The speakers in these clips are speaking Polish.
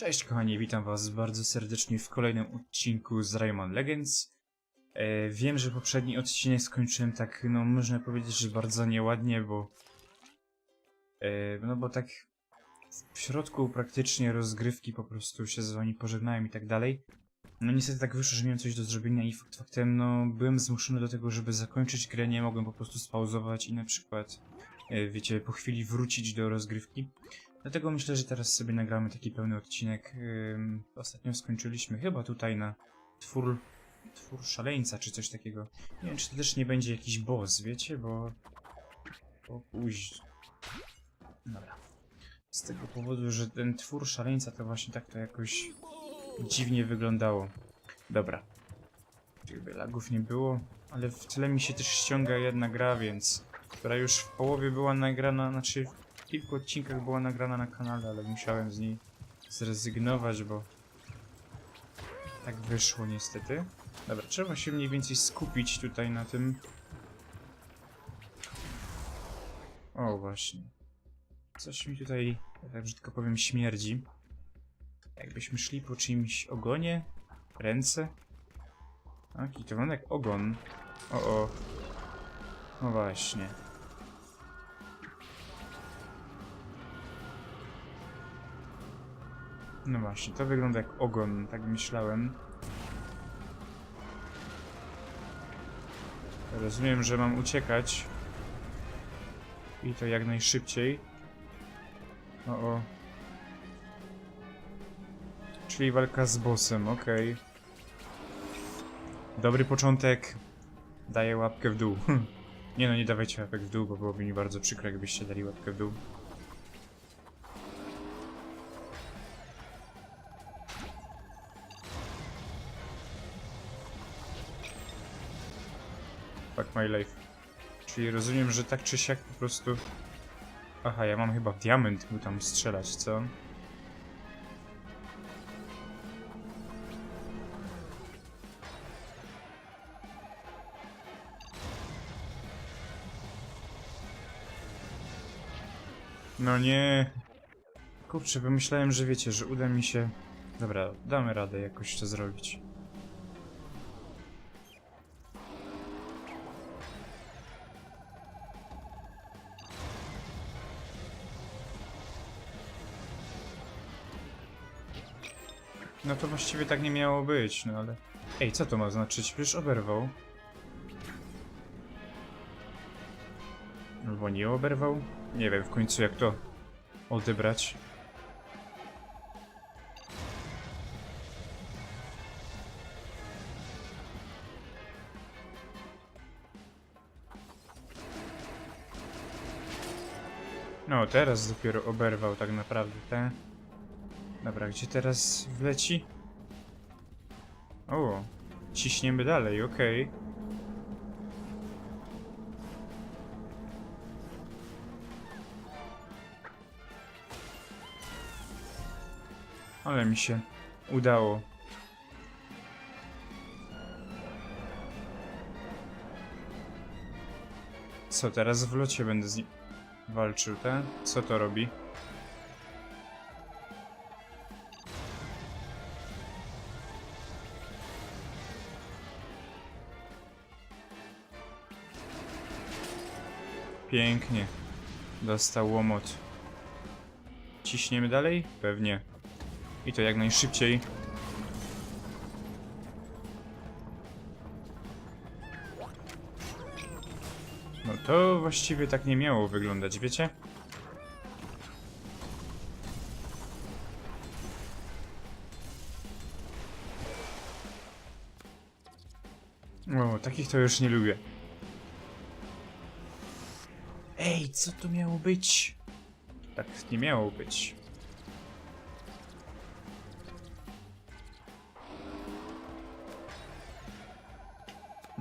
Cześć kochani, witam was bardzo serdecznie w kolejnym odcinku z Rayman Legends. E, wiem, że poprzedni odcinek skończyłem tak, no można powiedzieć, że bardzo nieładnie, bo... E, no bo tak w środku praktycznie rozgrywki po prostu się z wami pożegnałem i tak dalej. No niestety tak wyszło, że miałem coś do zrobienia i fakt faktem, no byłem zmuszony do tego, żeby zakończyć grę, nie mogłem po prostu spauzować i na przykład, e, wiecie, po chwili wrócić do rozgrywki. Dlatego myślę, że teraz sobie nagramy taki pełny odcinek. Ym, ostatnio skończyliśmy chyba tutaj na twór, twór szaleńca, czy coś takiego. Nie wiem, czy to też nie będzie jakiś boss, wiecie, bo... Bo później... Dobra. Z tego powodu, że ten twór szaleńca to właśnie tak to jakoś dziwnie wyglądało. Dobra. Jakby lagów nie było, ale w tle mi się też ściąga jedna gra, więc... Która już w połowie była nagrana, znaczy kilku odcinkach była nagrana na kanale, ale musiałem z niej zrezygnować, bo tak wyszło niestety. Dobra, trzeba się mniej więcej skupić tutaj na tym. O, właśnie. Coś mi tutaj, tak brzydko powiem, śmierdzi. Jakbyśmy szli po czyimś ogonie, ręce. Taki to jak ogon. O, o. No właśnie. No właśnie, to wygląda jak ogon, tak myślałem. Rozumiem, że mam uciekać. I to jak najszybciej. O, o. Czyli walka z bossem, okej. Dobry początek. Daję łapkę w dół. nie no, nie dawajcie łapek w dół, bo byłoby mi bardzo przykro, jakbyście dali łapkę w dół. My life. Czyli rozumiem, że tak czy siak po prostu... Aha, ja mam chyba diament mu tam strzelać, co? No nie. Kurczę, pomyślałem, że wiecie, że uda mi się... Dobra, damy radę jakoś to zrobić. No to właściwie tak nie miało być, no ale... Ej, co to ma znaczyć? Przecież oberwał. Albo nie oberwał? Nie wiem w końcu jak to odebrać. No, teraz dopiero oberwał tak naprawdę, te. Dobra, gdzie teraz wleci? O, ciśniemy dalej, okej. Ale mi się udało. Co, teraz w locie będę z nim walczył, tak? Co to robi? Pięknie. Dostał łomot. Ciśniemy dalej? Pewnie. I to jak najszybciej. No to właściwie tak nie miało wyglądać, wiecie? O, takich to już nie lubię. Co to miało być? Tak nie miało być.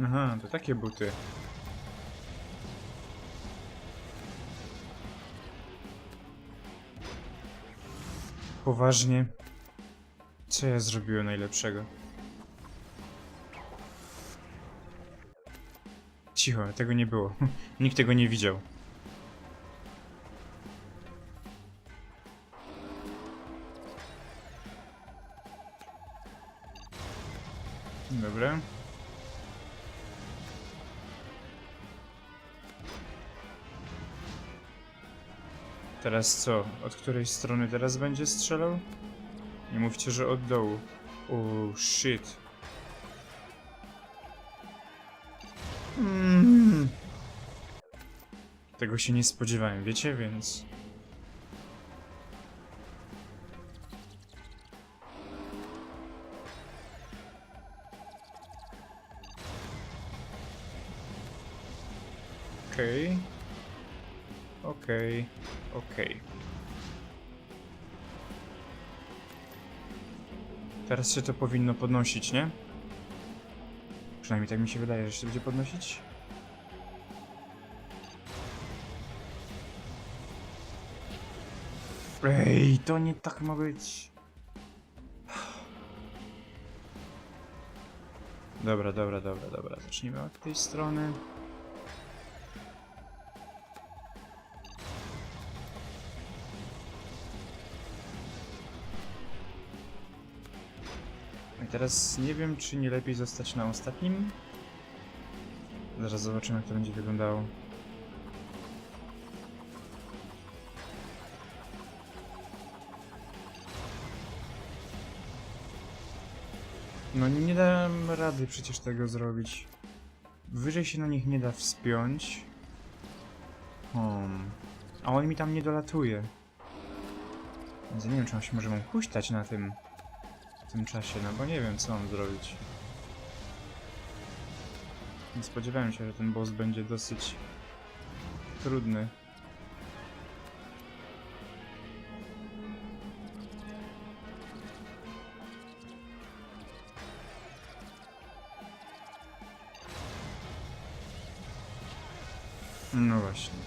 Aha, to takie buty. Poważnie? Co ja zrobiłem najlepszego? Cicho, tego nie było. Nikt tego nie widział. Teraz co? Od której strony teraz będzie strzelał? Nie mówcie, że od dołu. O, shit. Mm. Tego się nie spodziewałem, wiecie, więc... Okej. Okej. Okej. Teraz się to powinno podnosić, nie? Przynajmniej tak mi się wydaje, że się będzie podnosić. Ej, to nie tak ma być. Dobra, dobra, dobra, dobra. Zacznijmy od tej strony. Teraz nie wiem, czy nie lepiej zostać na ostatnim. Zaraz zobaczymy, jak to będzie wyglądało. No nie dam rady przecież tego zrobić. Wyżej się na nich nie da wspiąć. Hmm. A on mi tam nie dolatuje. Więc nie wiem, czy on się może huśtać na tym w tym czasie, no bo nie wiem, co mam zrobić. Nie spodziewałem się, że ten boss będzie dosyć trudny. No właśnie.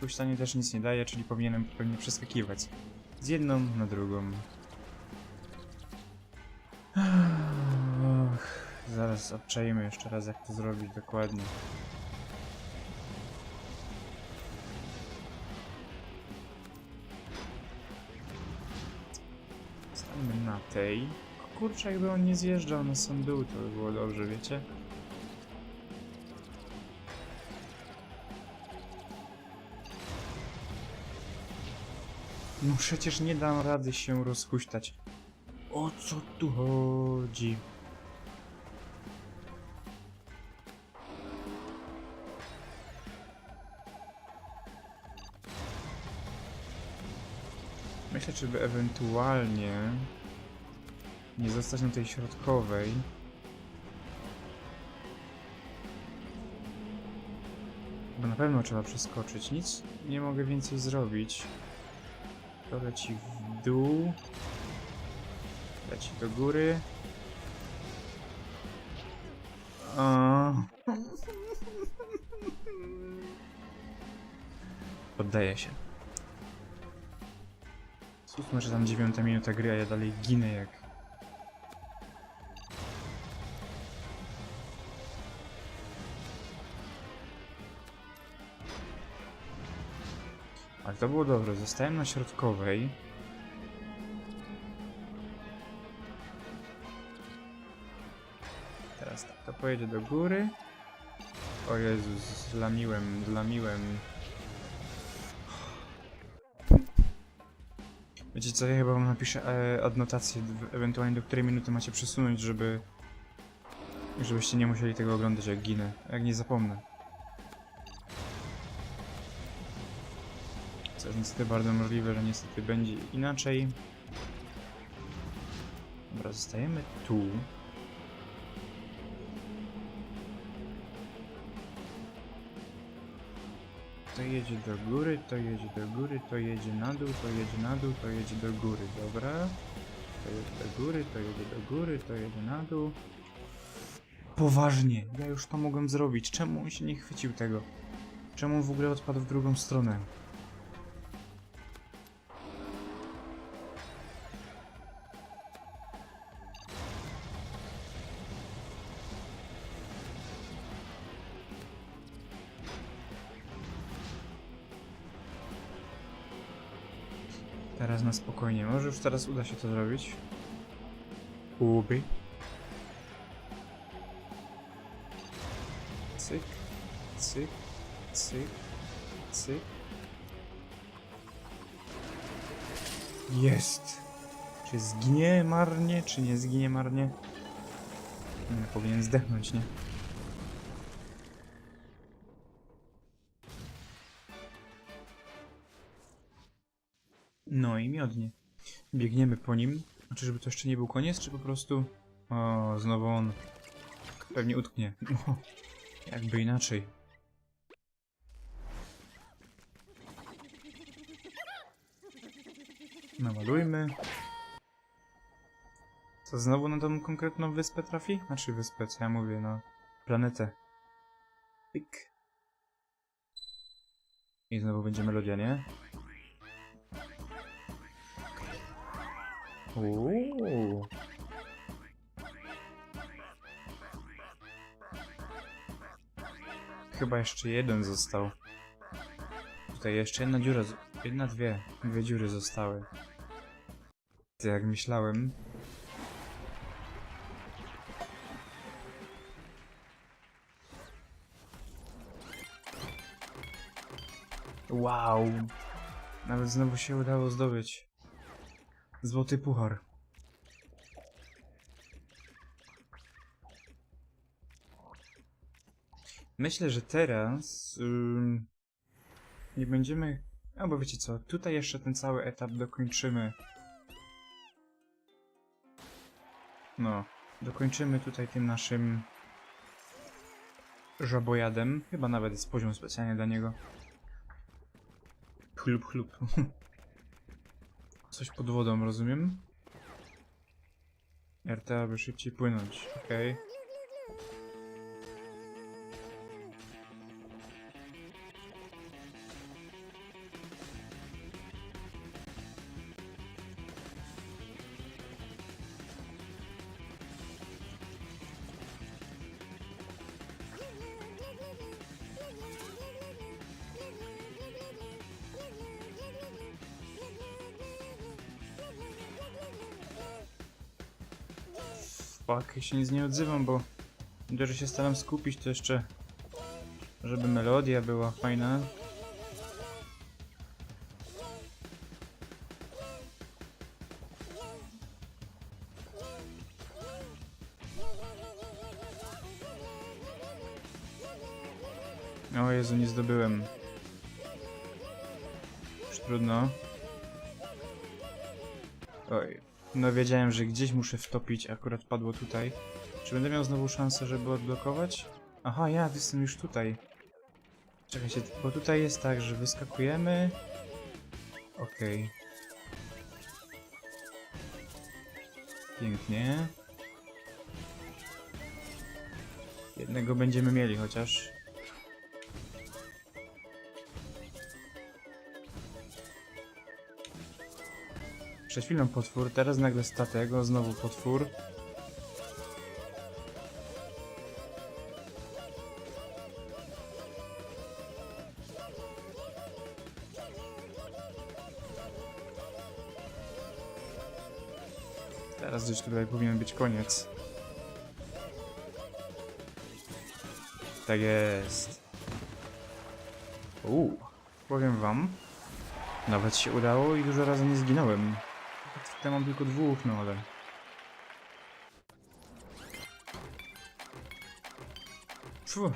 Puśtanie też nic nie daje, czyli powinienem pewnie przeskakiwać z jedną na drugą. Zaraz obczajmy jeszcze raz, jak to zrobić dokładnie. Stańmy na tej. Kurczę, jakby on nie zjeżdżał na sam dół, to by było dobrze, wiecie? No przecież nie dam rady się rozhuśtać. O co tu chodzi? Myślę, czy by ewentualnie nie zostać na tej środkowej. Bo na pewno trzeba przeskoczyć. Nic nie mogę więcej zrobić. To leci w dół. Leci do góry. O. Poddaję się. Słuchaj, że tam dziewiąta minuta gry, a ja dalej ginę jak... Ale to było dobre, zostałem na środkowej. Teraz tak, to pojedzie do góry. O Jezus, zlamiłem, zlamiłem. Wiecie co, ja chyba wam napiszę e, adnotację, ewentualnie do której minuty macie przesunąć, żeby... Żebyście nie musieli tego oglądać jak ginę, jak nie zapomnę. Co jest niestety bardzo możliwe, że niestety będzie inaczej. Dobra, zostajemy tu. To jedzie do góry, to jedzie do góry, to jedzie na dół, to jedzie na dół, to jedzie do góry, dobra. To jedzie do góry, to jedzie do góry, to jedzie na dół. Poważnie, ja już to mogłem zrobić. Czemu on się nie chwycił tego? Czemu w ogóle odpadł w drugą stronę? Spokojnie, może już teraz uda się to zrobić. Ubi. Cyk, cyk, cyk, cyk. Jest! Czy zginie marnie, czy nie zginie marnie? Nie, powinien zdechnąć, nie? Miodnie. Biegniemy po nim. A czyżby to jeszcze nie był koniec, czy po prostu... O, znowu on. Pewnie utknie. No, jakby inaczej. Namalujmy. Co, znowu na tą konkretną wyspę trafi? Znaczy wyspę, co ja mówię, no... Planetę. Pik. I znowu będzie melodia, nie? Chyba jeszcze jeden został. Tutaj jeszcze jedna dziura, jedna, dwie, dwie dziury zostały. Jak myślałem. Wow. Nawet znowu się udało zdobyć. Złoty puchar. Myślę, że teraz ym, nie będziemy. Albo wiecie co, tutaj jeszcze ten cały etap dokończymy. No, dokończymy tutaj tym naszym żabojadem. Chyba nawet jest poziom specjalnie dla niego. Chlub, chlub. Coś pod wodą, rozumiem? RT, aby szybciej płynąć, okej. Fuck, ja się nic nie odzywam, bo dość, się staram skupić, to jeszcze żeby melodia była fajna. Że gdzieś muszę wtopić, akurat padło tutaj. Czy będę miał znowu szansę, żeby odblokować? Aha, ja jestem już tutaj. Czekajcie, bo tutaj jest tak, że wyskakujemy... Okej. Pięknie. Jednego będziemy mieli chociaż. Przed chwilą potwór, teraz nagle statek, o znowu potwór. Teraz gdzieś tutaj powinien być koniec. Tak jest. Uuu, powiem wam, nawet się udało i dużo razy nie zginąłem. Tutaj mam tylko dwóch, no ale... Fu,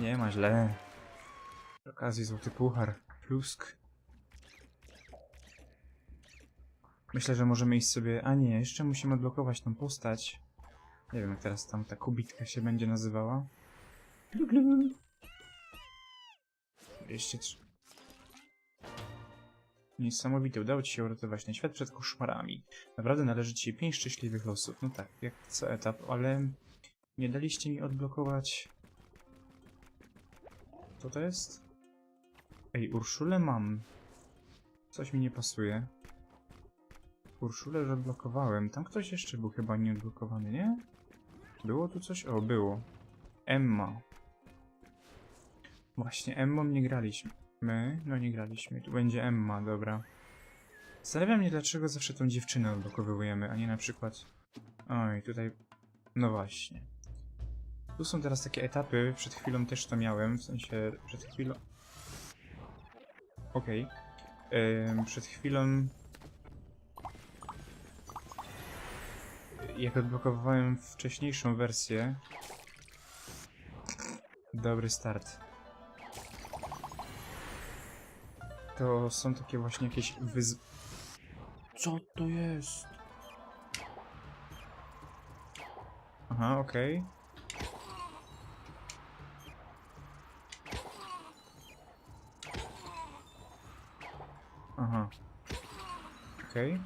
nie ma źle. Przy okazji złoty puchar, plusk. Myślę, że możemy iść sobie... A nie, jeszcze musimy odblokować tą postać. Nie wiem, jak teraz tam ta kubitka się będzie nazywała. Glu, glu. 203. Niesamowite, udało ci się uratować ten świat przed koszmarami. Naprawdę należy ci pięć szczęśliwych losów. No tak, jak co etap, ale nie daliście mi odblokować... Co to jest? Ej, Urszulę mam. Coś mi nie pasuje. Urszulę już odblokowałem. Tam ktoś jeszcze był chyba nieodblokowany, nie? Było tu coś? O, było. Emma. Właśnie, Emmą nie graliśmy. My? No nie graliśmy. Tu będzie Emma, dobra. Zastanawia mnie, dlaczego zawsze tą dziewczynę odblokowujemy, a nie na przykład... Oj, tutaj... No właśnie. Tu są teraz takie etapy, przed chwilą też to miałem, w sensie przed chwilą... Okej. Ym, Przed chwilą... Jak odblokowałem wcześniejszą wersję... Dobry start. To są takie właśnie jakieś wyz... Co to jest? Aha, okej. Aha. Okej.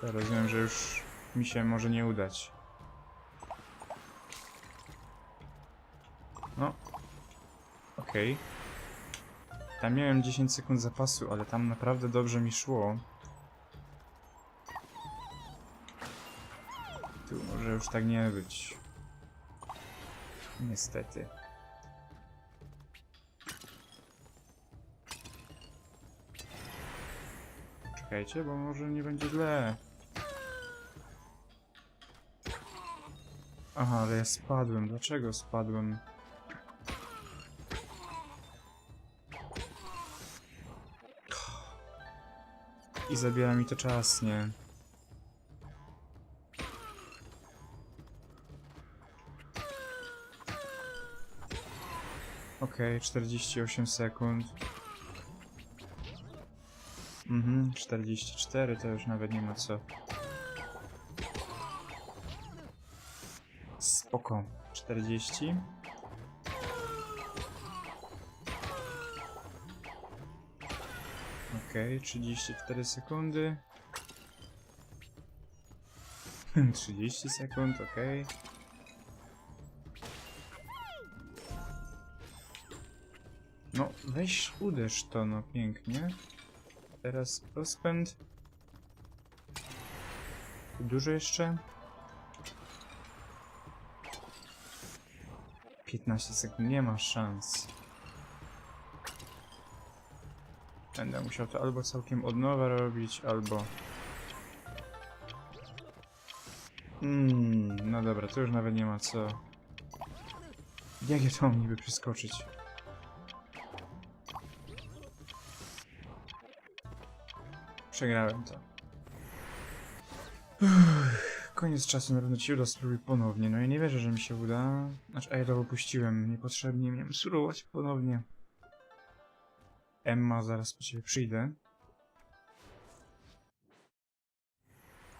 To rozumiem, że już mi się może nie udać. No. Okej. Tam miałem 10 sekund zapasu, ale tam naprawdę dobrze mi szło. Tu może już tak nie być. Niestety. Czekajcie, bo może nie będzie źle. Aha, ale ja spadłem. Dlaczego spadłem? I zabiera mi to czas, nie? Okej, 48 sekund. Mhm, 44 to już nawet nie ma co. Spoko. 40. Okej, 34 sekundy. 30 sekund, okej. No, weź uderz to, no pięknie. Teraz rozpęd. Dużo jeszcze? 15 sekund, nie ma szans. Będę musiał to albo całkiem od nowa robić, albo... Mm, no dobra, to już nawet nie ma co. Jak ja to mam niby przeskoczyć? Przegrałem to. Uff, koniec czasu, na pewno ci uda, spróbuj ponownie. No ja nie wierzę, że mi się uda. Znaczy, a ja to opuściłem niepotrzebnie, miałem spróbować ponownie. Emma, zaraz po ciebie przyjdę.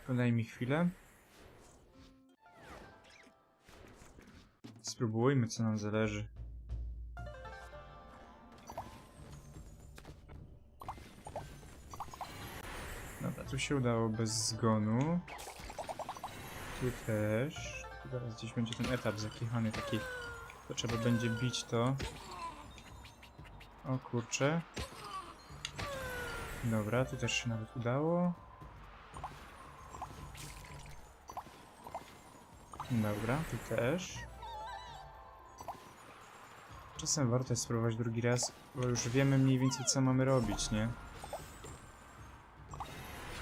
Podaj mi chwilę. Spróbujmy, co nam zależy. Dobra, tu się udało bez zgonu. Tu też. Zaraz gdzieś będzie ten etap zakichany taki. To trzeba będzie bić to. O kurczę. Dobra, tu też się nawet udało. Dobra, tu też. Czasem warto jest spróbować drugi raz, bo już wiemy mniej więcej co mamy robić, nie?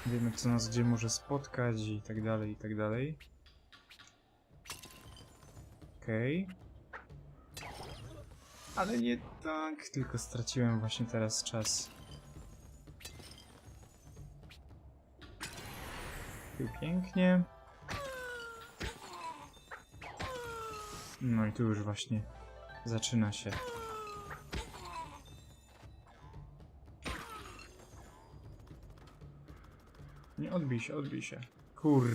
Wiemy co nas gdzie może spotkać i tak dalej, i tak dalej. Okej. Ale nie tak, tylko straciłem właśnie teraz czas. Tu pięknie. No i tu już właśnie zaczyna się. Nie odbij się, odbij się. Kur...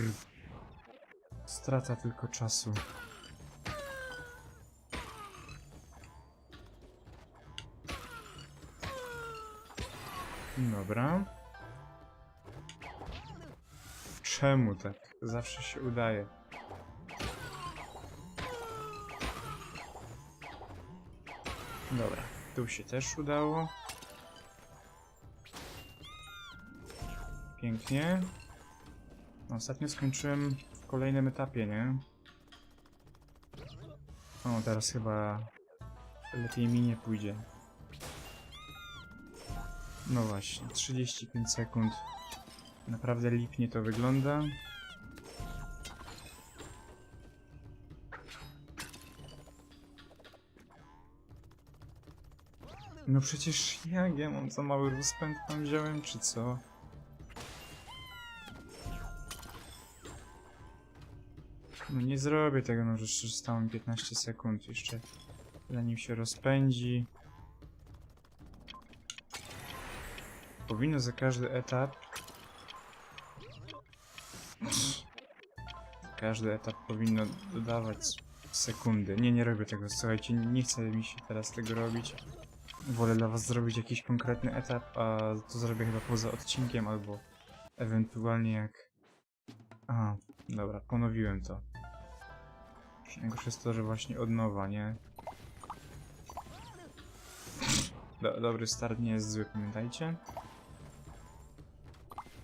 Strata tylko czasu. Dobra. Czemu tak? Zawsze się udaje. Dobra, tu się też udało. Pięknie. Ostatnio skończyłem w kolejnym etapie, nie? O, teraz chyba lepiej mi nie pójdzie. No właśnie, 35 sekund. Naprawdę lipnie to wygląda. No przecież ja, ja mam za mały rozpęd tam wziąłem, czy co? No nie zrobię tego, no że zostało mi 15 sekund jeszcze zanim się rozpędzi. Powinno za każdy etap... Każdy etap powinno dodawać sekundy. Nie, nie robię tego, słuchajcie, nie chcę mi się teraz tego robić. Wolę dla was zrobić jakiś konkretny etap, a to zrobię chyba poza odcinkiem, albo ewentualnie jak... Aha, dobra, ponowiłem to. Najgorsze jest to, że właśnie od nowa, nie? Do, dobry start nie jest zły, pamiętajcie?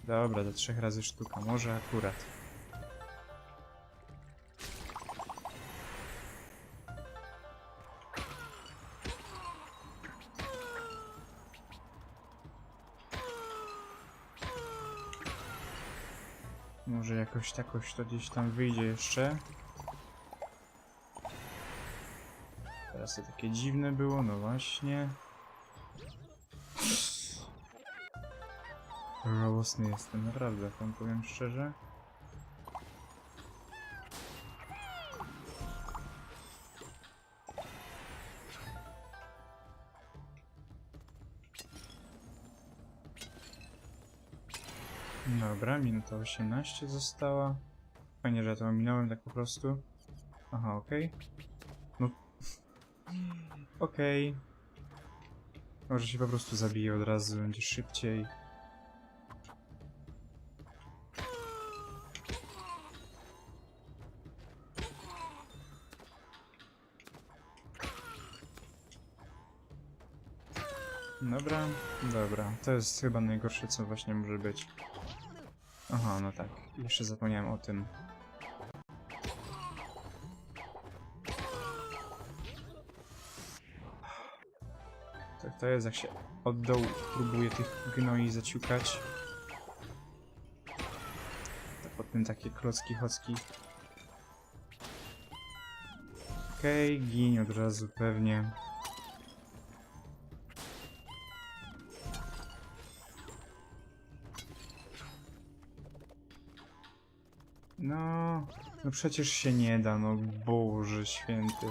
Dobra, do trzech razy sztuka, może akurat. Może jakoś takoś to gdzieś tam wyjdzie jeszcze. Teraz to takie dziwne było, no właśnie. Żałosny jestem, naprawdę, wam powiem szczerze. Dobra, minuta 18 została. Fajnie, że ja to ominąłem tak po prostu. Aha, okej. No. Okej. Może się po prostu zabije od razu, będzie szybciej. Dobra, dobra. To jest chyba najgorsze, co właśnie może być. Aha, no tak. Jeszcze zapomniałem o tym. Tak to jest, jak się od dołu próbuje tych gnoi zaciukać. To potem takie klocki, chocki. Okej, okay, od razu pewnie. No, przecież się nie da, no Boże święty.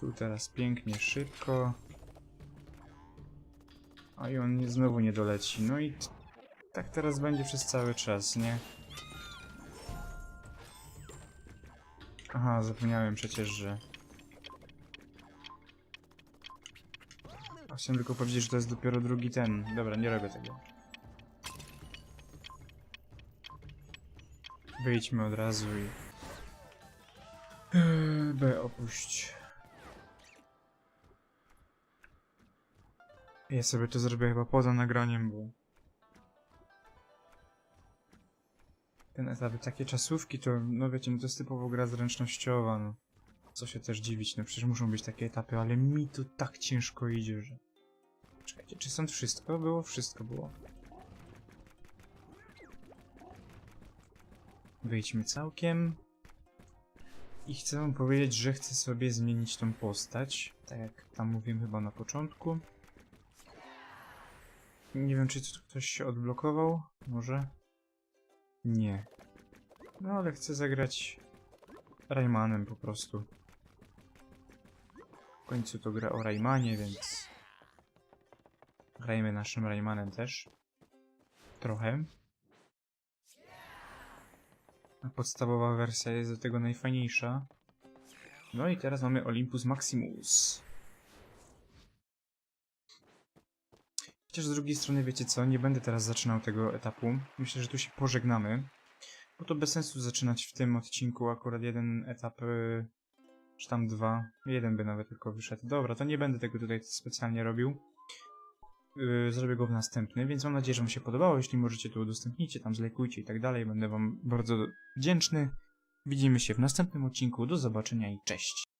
Tu teraz pięknie, szybko. A i on znowu nie doleci. No i tak teraz będzie przez cały czas, nie? Aha, zapomniałem przecież, że... Chciałem tylko powiedzieć, że to jest dopiero drugi ten. Dobra, nie robię tego. Wyjdźmy od razu i... B opuść. Ja sobie to zrobię chyba poza nagraniem, bo... Ten etap, takie czasówki to, no wiecie, no to jest typowo gra zręcznościowa, no. Co się też dziwić, no przecież muszą być takie etapy, ale mi to tak ciężko idzie, że... Czekajcie, czy stąd wszystko było? Wszystko było. Wyjdźmy całkiem. I chcę wam powiedzieć, że chcę sobie zmienić tą postać. Tak jak tam mówiłem chyba na początku. Nie wiem, czy tu ktoś się odblokował. Może? Nie. No ale chcę zagrać Raymanem po prostu. W końcu to gra o Raymanie, więc... Grajmy naszym Raymanem też. Trochę. Podstawowa wersja jest do tego najfajniejsza. No i teraz mamy Olympus Maximus. Chociaż z drugiej strony, wiecie co, nie będę teraz zaczynał tego etapu. Myślę, że tu się pożegnamy. Bo to bez sensu zaczynać w tym odcinku akurat jeden etap, yy, czy tam dwa. Jeden by nawet tylko wyszedł. Dobra, to nie będę tego tutaj specjalnie robił. Yy, zrobię go w następny, więc mam nadzieję, że wam się podobało. Jeśli możecie, to udostępnijcie, tam zlajkujcie i tak dalej. Będę wam bardzo wdzięczny. Widzimy się w następnym odcinku. Do zobaczenia i cześć.